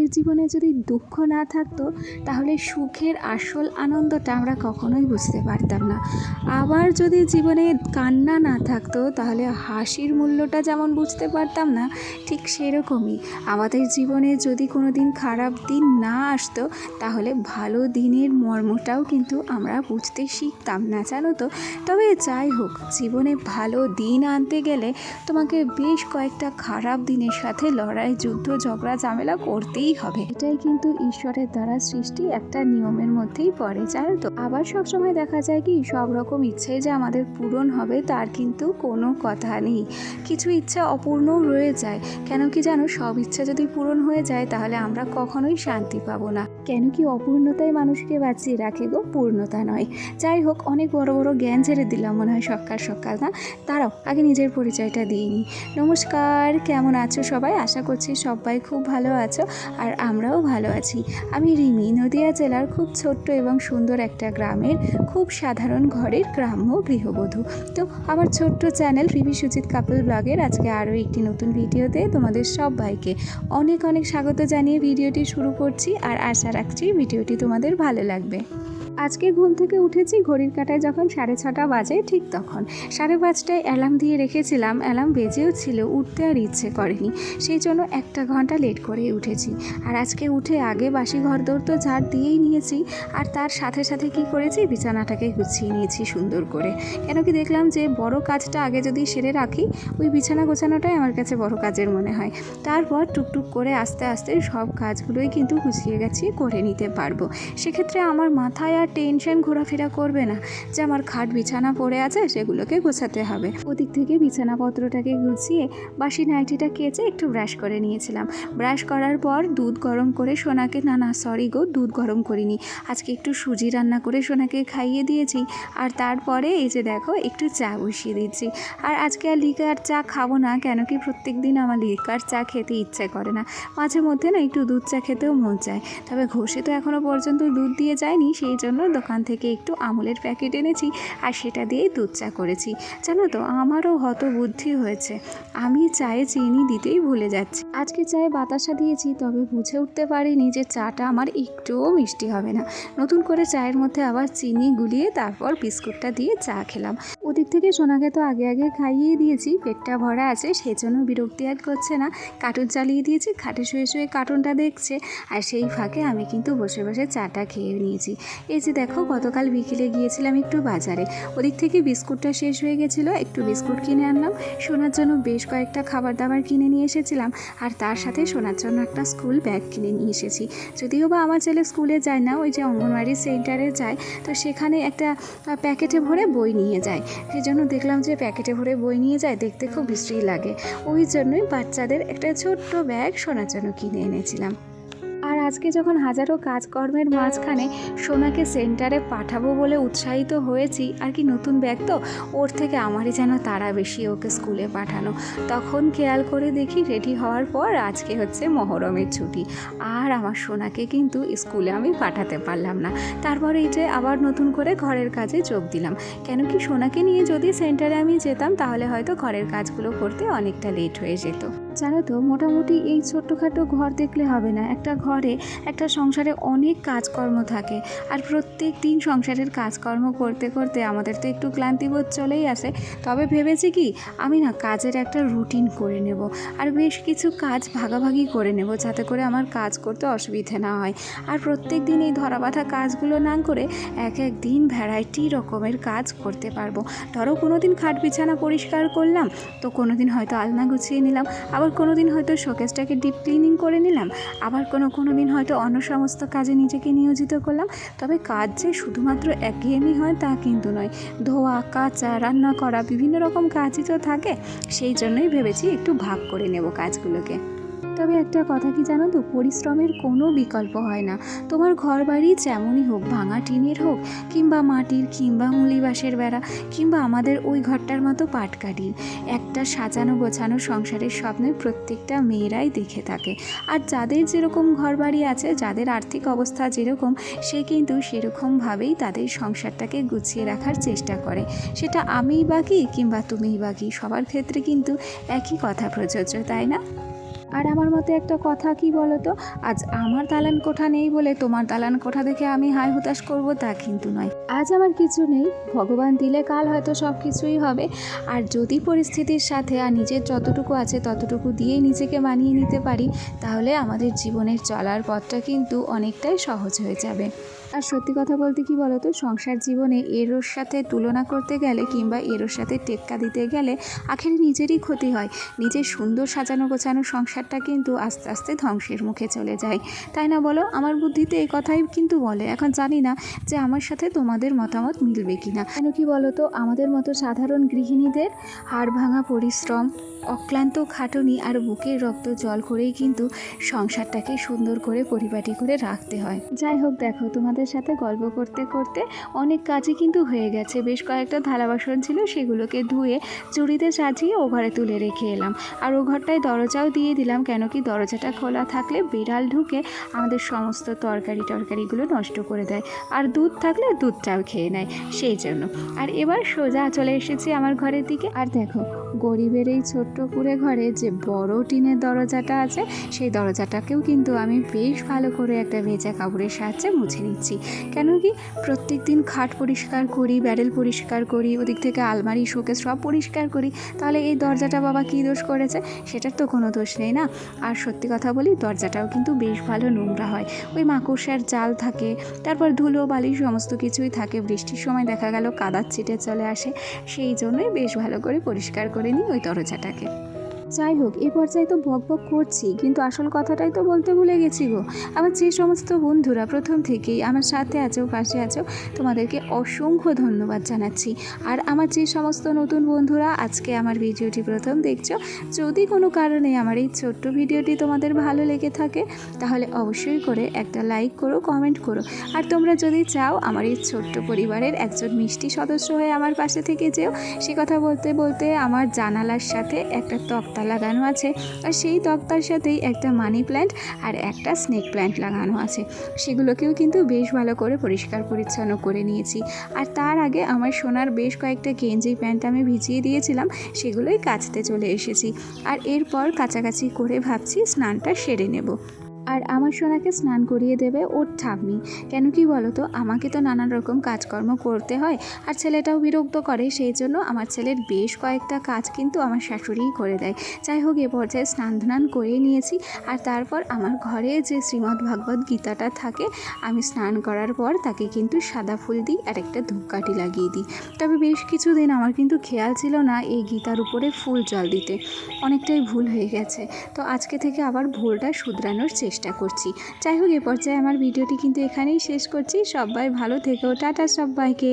আমাদের জীবনে যদি দুঃখ না থাকতো, তাহলে সুখের আসল আনন্দটা আমরা কখনোই বুঝতে পারতাম না। আবার যদি জীবনে কান্না না থাকতো, তাহলে হাসির মূল্যটা যেমন বুঝতে পারতাম না, ঠিক সেরকমই। আমাদের জীবনে যদি কোনো দিন খারাপ দিন না আসতো, তাহলে ভালো দিনের মর্মটাও কিন্তু আমরা বুঝতে শিখতাম না, জানো তো? তবে যাই হোক, জীবনে ভালো দিন আনতে গেলে তোমাকে বেশ কয়েকটা খারাপ দিনের সাথে লড়াই, যুদ্ধ, ঝগড়া, ঝামেলা করতেই হবে। এটাই কিন্তু ঈশ্বরের দ্বারা সৃষ্টি একটা নিয়মের মধ্যেই পড়ে, জানো তো? আবার সবসময় দেখা যায় কি, সব রকম ইচ্ছে যে আমাদের পূরণ হবে, তার কিন্তু কোনো কথা নেই। কিছু ইচ্ছা অপূর্ণও রয়ে যায়। কেন কি জানো, সব ইচ্ছা যদি পূরণ হয়ে যায়, তাহলে আমরা কখনোই শান্তি পাবো না। কেন কি অপূর্ণতাই মানুষকে বাঁচিয়ে রাখে গো? পূর্ণতা নয়। যাই হোক, অনেক বড় বড় জ্ঞান ছেড়ে দিলাম মনে হয় সকাল সকাল, না? তারাও আগে নিজের পরিচয়টা দিয়ে নিই নমস্কার, কেমন আছো সবাই? আশা করছি সবাই খুব ভালো আছো। আর আমরাও ভালো আছি। আমি রিমি, নদিয়া জেলার খুব ছোট্ট এবং সুন্দর একটা গ্রামের খুব সাধারণ ঘরের গ্রাম্য গৃহবধূ। তো আমার ছোট্ট চ্যানেল রিমি সুজিত কাপল ব্লগের আজকে আরও একটি নতুন ভিডিওতে তোমাদের সবাইকে অনেক অনেক স্বাগত জানিয়ে ভিডিওটি শুরু করছি আর আশা রাখছি ভিডিওটি তোমাদের ভালো লাগবে। আজকে ঘুম থেকে উঠেছি, ঘড়ির কাঁটায় যখন সাড়ে ছটা বাজে, ঠিক তখন। সাড়ে পাঁচটায় অ্যালার্ম দিয়ে রেখেছিলাম, অ্যালার্ম বেজেও ছিল, উঠতে আর ইচ্ছে করেনি। সেই জন্য একটা ঘণ্টা লেট করে উঠেছি। আর আজকে উঠে আগে বাসি ঘর দৌড় তো ঝাড় দিয়েই নিয়েছি, আর তার সাথে সাথে কি করেছি, বিছানাটাকে গুছিয়ে নিয়েছি সুন্দর করে। কেন কি দেখলাম যে, বড় কাজটা আগে যদি সেরে রাখি, ওই বিছানা গোছানোটাই আমার কাছে বড় কাজের মনে হয়। তারপর টুকটুক করে আস্তে আস্তে সব কাজগুলোই কিন্তু গুছিয়ে গেছি করে নিতে পারব। সেক্ষেত্রে আমার মাথায় আর টেনশন ঘোরাফেরা করবে না। যে আমার খাট বিছানা পড়ে আছে, সেগুলোকে গোছাতে হবে। ওদিক থেকে বিছানাপত্রটাকে গুছিয়ে বাসি নাইটিটা কেচে একটু ব্রাশ করে নিয়েছিলাম। ব্রাশ করার পর দুধ গরম করে সোনাকে, না না, সরি গো, দুধ গরম করিনি। আজকে একটু সুজি রান্না করে সোনাকে খাইয়ে দিয়েছি। আর তারপরে এই যে দেখো, একটু চা বসিয়ে দিচ্ছি। আর আজকে আর লিকার চা খাব না, কেন কি প্রত্যেক দিন আমার লিকার চা খেতে ইচ্ছে করে না। মাঝে মধ্যে না একটু দুধ চা খেতেও মন চায়। তবে ঘষে তো এখনও পর্যন্ত দুধ দিয়ে যায়নি, সেই জন্য দোকান থেকে একটু আমুলের প্যাকেট এনেছি আর সেটা দিয়েই দুধ চা করেছি। জানো তো, আমারও হত বুদ্ধি হয়েছে। আমি চায়ে চিনি দিতেই ভুলে যাচ্ছি। আজকে চায়ে বাতাসা দিয়েছি, তবে বুঝে উঠতে পারিনি যে চাটা আমার একটুও মিষ্টি হবে না। নতুন করে চায়ের মধ্যে আবার চিনি গুলিয়ে তারপর বিস্কুটটা দিয়ে চা খেলাম। ওদিক থেকে সোনাকে তো আগে আগে খাইয়ে দিয়েছি। পেটটা ভরা আছে, সেজন্য বিরক্তি আর করছে না। কার্টুন চালিয়ে দিয়েছি, খাটে শুয়ে শুয়ে কার্টুনটা দেখছে। আর সেই ফাঁকে আমি কিন্তু বসে বসে চাটা খেয়ে নিয়েছি। এই যে দেখো, গতকাল বিকেলে গিয়েছিলাম একটু বাজারে। ওদিক থেকে বিস্কুটটা শেষ হয়ে গেছিল, একটু বিস্কুট কিনে আনলাম। সোনার জন্য বেশ কয়েকটা খাবার দাবার কিনে নিয়ে এসেছিলাম। আর তার সাথে সোনার জন্য একটা স্কুল ব্যাগ কিনে নিয়ে এসেছি। যদিও বা আমার ছেলে স্কুলে যায় না, ওই যে অঙ্গনওয়াড়ি সেন্টারে যায়, তো সেখানে একটা প্যাকেটে ভরে বই নিয়ে যায়। সেই জন্য দেখলাম যে প্যাকেটে ভরে বই নিয়ে যায়, দেখতে খুব বিশ্রী লাগে। ওই জন্যই বাচ্চাদের একটা ছোট্ট ব্যাগ সোনার জন্য কিনে এনেছিলাম। আজকে যখন হাজারো কাজকর্মের মাঝখানে সোনাকে সেন্টারে পাঠাবো বলে উৎসাহিত হয়েছি, আর কি নতুন ব্যাগ তো, ওর থেকে আমারই যেন তারা বেশি ওকে স্কুলে পাঠানো। তখন খেয়াল করে দেখি রেডি হওয়ার পর আজকে হচ্ছে মহরমের ছুটি। আর আমার সোনাকে কিন্তু স্কুলে আমি পাঠাতে পারলাম না। তারপরে এই যে আবার নতুন করে ঘরের কাজে যোগ দিলাম। কেন কি সোনাকে নিয়ে যদি সেন্টারে আমি যেতাম, তাহলে হয়তো ঘরের কাজগুলো করতে অনেকটা লেট হয়ে যেত। জানো তো, মোটামুটি এই ছোট্টখাটো ঘর দেখলে হবে না। একটা ঘরে একটা সংসারে অনেক কাজকর্ম থাকে। আর প্রত্যেক দিন সংসারের কাজকর্ম করতে করতে আমাদের তো একটু ক্লান্তিবোধ চলেই আসে। তবে ভেবেছি কি, আমি না কাজের একটা রুটিন করে নেব। আর বেশ কিছু কাজ ভাগাভাগি করে নেব যাতে করে আমার কাজ করতে অসুবিধে না হয়। আর প্রত্যেক দিন এই ধরাবাঁধা কাজগুলো না করে এক এক দিন ভ্যারাইটি রকমের কাজ করতে পারব। ধরো কোনো দিন খাট বিছানা পরিষ্কার করলাম, তো কোনো দিন হয়তো আলনা গুছিয়ে নিলাম। আবার কোনো দিন হয়তো শোকেসটাকে ডিপ ক্লিনিং করে নিলাম, আবার কোনো কোনো দিন হয়তো অন্য সমস্ত কাজে নিজেকে নিয়োজিত করলাম। তবে কাজ যে শুধুমাত্র একঘেয়েমি হয় তা কিন্তু নয়। ধোয়া, কাচা, রান্না করা, বিভিন্ন রকম কাজই তো থাকে, সেই জন্যই ভেবেছি একটু ভাগ করে নেব কাজগুলোকে। তবে একটা কথা কি জানো তো? পরিশ্রমের কোনো বিকল্প হয় না। তোমার ঘর বাড়ি যেমনই হোক, ভাঙা টিনের হোক, কিংবা মাটির, কিংবা মুলি বাঁশের বেড়া, কিংবা আমাদের ওই ঘরটার মতো পাটকাঠির একটা সাজানো গোছানো সংসারের স্বপ্নে প্রত্যেকটা মেয়েরাই দেখে থাকে। আর যাদের যেরকম ঘর বাড়ি আছে, যাদের আর্থিক অবস্থা যেরকম, সে কিন্তু সেরকমভাবেই তাদের সংসারটাকে গুছিয়ে রাখার চেষ্টা করে। সেটা আমিই বাকি কিংবা তুমিই বাকি সবার ক্ষেত্রে কিন্তু একই কথা প্রযোজ্য, তাই না? আর আমার মতে একটা কথা কি বলো তো আজ আমার দালান কোঠা নেই বলে তোমার দালান কোঠা দেখে আমি হাই হুতাশ করব তা কিন্তু নয়। আজ আমার কিছু নেই, ভগবান দিলে কাল হয়তো সব কিছুই হবে। আর যদি পরিস্থিতির সাথে আর নিজের যতটুকু আছে ততটুকু দিয়েই নিজেকে মানিয়ে নিতে পারি, তাহলে আমাদের জীবনের চলার পথটা কিন্তু অনেকটাই সহজ হয়ে যাবে। আর সত্যি কথা বলতে কি বলতো, সংসার জীবনে এরোর সাথে তুলনা করতে গেলে কিংবা এরোর সাথে টেক্কা দিতে গেলে আখেরে নিজেরই ক্ষতি হয়। নিজের সুন্দর সাজানো গোছানো সংসারটা কিন্তু আস্তে আস্তে ধ্বংসের মুখে চলে যায়। তাই না বলো? আমার বুদ্ধিতে এই কথাই কিন্তু বলে। এখন জানি না যে আমার সাথে তোমাদের মতামত মিলবে কি না কেন কি বলো তো আমাদের মতো সাধারণ গৃহিণীদের হাড় ভাঙা পরিশ্রম, অক্লান্ত খাটুনি আর বুকের রক্ত জল করেই কিন্তু সংসারটাকে সুন্দর করে পরিপাটি করে রাখতে হয়। যাই হোক দেখো, তোমাদের সাথে গল্প করতে করতে অনেক কাজই কিন্তু হয়ে গেছে। বেশ কয়েকটা থালা বাসন ছিল, সেগুলোকে ধুয়ে চুড়িতে সাজিয়ে ও ঘরে তুলে রেখে এলাম। আর ও ঘরটায় দরজাও দিয়ে দিলাম, কেন কি দরজাটা খোলা থাকলে বিড়াল ঢুকে আমাদের সমস্ত তরকারি টরকারিগুলো নষ্ট করে দেয় আর দুধ থাকলে দুধটাও খেয়ে নেয়, সেই জন্য। আর এবার সোজা চলে এসেছি আমার ঘরের দিকে। আর দেখো, গরিবের এই ছোট্ট কুড়ে ঘরে যে বড় টিনের দরজাটা আছে, সেই দরজাটাকেও কিন্তু আমি বেশ ভালো করে একটা ভেজা কাপড়ের সাহায্যে মুছে নিচ্ছি। কেন কি প্রত্যেক দিন খাট পরিষ্কার করি ব্যারেল পরিষ্কার করি, ওদিক থেকে আলমারি, শোকেস সব পরিষ্কার করি। তাহলে এই দরজাটা বাবা কী দোষ করেছে? সেটার তো কোনো দোষ নেই না? আর সত্যি কথা বলি, দরজাটাও কিন্তু বেশ ভালো নোংরা হয়। ওই মাকড়সার জাল থাকে, তারপর ধুলো বালি সমস্ত কিছুই থাকে। বৃষ্টির সময় দেখা গেল কাদার ছিটে চলে আসে। সেই জন্যই বেশ ভালো করে পরিষ্কার করে নিই ওই দরজাটাকে। যাই হোক এই পর্যায়ে তো বক বক করছি, কিন্তু আসল কথাটাই তো বলতে ভুলে গেছি গো। আমার যে সমস্ত বন্ধুরা প্রথম থেকেই আমার সাথে আছো পাশে আছো তোমাদেরকে অসংখ্য ধন্যবাদ জানাচ্ছি। আর আমার যে সমস্ত নতুন বন্ধুরা, আজকে আমার ভিডিওটি প্রথম দেখছ, যদি কোনো কারণে আমার এই ছোট্ট ভিডিওটি তোমাদের ভালো লেগে থাকে, তাহলে অবশ্যই করে একটা লাইক করো, কমেন্ট করো। আর তোমরা যদি চাও আমার এই ছোট্ট পরিবারের একজন মিষ্টি সদস্য হয়ে আমার পাশে থেকে যেও, সে কথা বলতে বলতে আমার জানালার সাথে একটা তক্তা লাগানো আছে। আর সেই তক্তার সাথেই একটা মানি প্ল্যান্ট আর একটা স্নেক প্ল্যান্ট লাগানো আছে। সেগুলোকেও কিন্তু বেশ ভালো করে পরিষ্কার পরিচ্ছন্ন করে নিয়েছি। আর তার আগে আমার সোনার বেশ কয়েকটা গেঞ্জি প্যান্ট আমি ভিজিয়ে দিয়েছিলাম, সেগুলোই কাচতে চলে এসেছি। আর এরপর কাছাকাছি করে ভাবছি স্নানটা সেরে নেব। আর আমার সোনাকে স্নান করিয়ে দেবে ওর ঠাম্মি। কেন কি বলো তো আমাকে তো নানান রকম কাজকর্ম করতে হয় আর ছেলেটাও বিরক্ত করে, সেই জন্য আমার ছেলের বেশ কয়েকটা কাজ কিন্তু আমার শাশুড়িই করে দেয়। যাই হোক, এ পর্যায়ে স্নান ধান করে নিয়েছি আর তারপর আমার ঘরে যে শ্রীমদ্ ভাগবত গীতাটা থাকে, আমি স্নান করার পর তাকে কিন্তু সাদা ফুল দিই আর একটা ধূপকাঠি লাগিয়ে দিই। তবে বেশ কিছুদিন আমার কিন্তু খেয়াল ছিল না এই গীতার উপরে ফুল জল দিতে। অনেকটাই ভুল হয়ে গেছে। তো আজকে থেকে আবার ভুলটা শুধরানোর চেষ্টা করছি। যাই হোক, এ পর্যায়ে আমার ভিডিওটি কিন্তু এখানেই শেষ করছি। সবাই ভালো থেকো। টাটা সবাইকে।